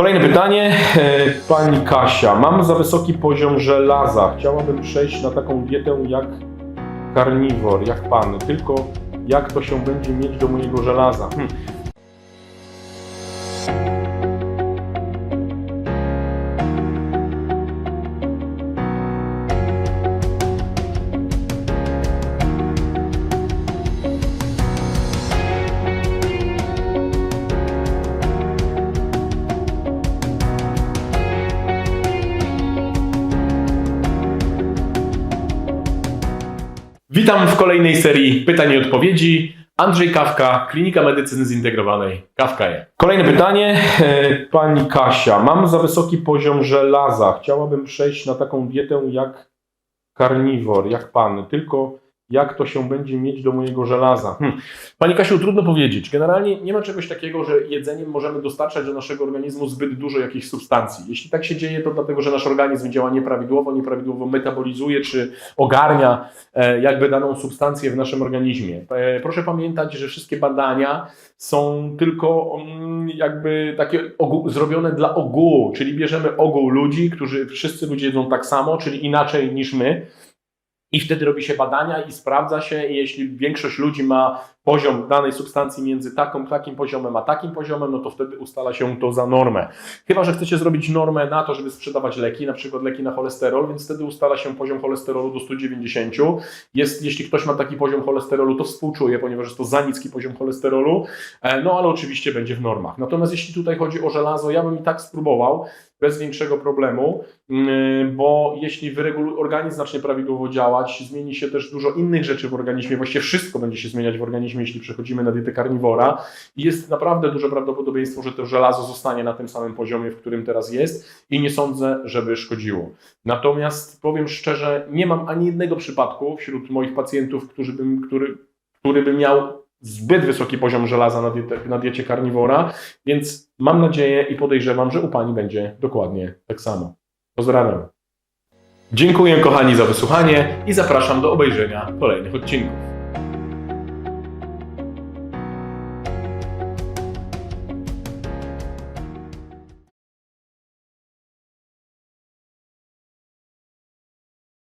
Kolejne pytanie. E, Pani Kasia, mam za wysoki poziom żelaza. Chciałabym przejść na taką dietę jak karniwor, jak pan. Tylko jak to się będzie mieć do mojego żelaza? Hm. Witam w kolejnej serii pytań i odpowiedzi. Andrzej Kawka, Klinika Medycyny Zintegrowanej. Kawka je. Kolejne pytanie. E, Pani Kasia, mam za wysoki poziom żelaza. Chciałabym przejść na taką dietę jak karniwor, jak pan. Tylko jak to się będzie mieć do mojego żelaza? Hm. Pani Kasiu, trudno powiedzieć. Generalnie nie ma czegoś takiego, że jedzeniem możemy dostarczać do naszego organizmu zbyt dużo jakichś substancji. Jeśli tak się dzieje, to dlatego, że nasz organizm działa nieprawidłowo, nieprawidłowo metabolizuje czy ogarnia e, jakby daną substancję w naszym organizmie. E, Proszę pamiętać, że wszystkie badania są tylko mm, jakby takie ogół, zrobione dla ogółu, czyli bierzemy ogół ludzi, którzy wszyscy ludzie jedzą tak samo, czyli inaczej niż my. I wtedy robi się badania i sprawdza się, i jeśli większość ludzi ma poziom danej substancji między taką, takim poziomem a takim poziomem, no to wtedy ustala się to za normę. Chyba, że chcecie zrobić normę na to, żeby sprzedawać leki, na przykład leki na cholesterol, więc wtedy ustala się poziom cholesterolu do 190. Jest, jeśli ktoś ma taki poziom cholesterolu, to współczuję, ponieważ jest to za niski poziom cholesterolu, e, no ale oczywiście będzie w normach. Natomiast jeśli tutaj chodzi o żelazo, ja bym i tak spróbował, bez większego problemu, mm, bo jeśli wyregulu- organizm zacznie prawidłowo działać, zmieni się też dużo innych rzeczy w organizmie, właściwie wszystko będzie się zmieniać w organizmie, jeśli przechodzimy na dietę karniwora i jest naprawdę duże prawdopodobieństwo, że to żelazo zostanie na tym samym poziomie, w którym teraz jest i nie sądzę, żeby szkodziło. Natomiast powiem szczerze, nie mam ani jednego przypadku wśród moich pacjentów, którzy bym, który, który by miał zbyt wysoki poziom żelaza na, na diecie karniwora, więc mam nadzieję i podejrzewam, że u Pani będzie dokładnie tak samo. Pozdrawiam. Dziękuję kochani za wysłuchanie i zapraszam do obejrzenia kolejnych odcinków.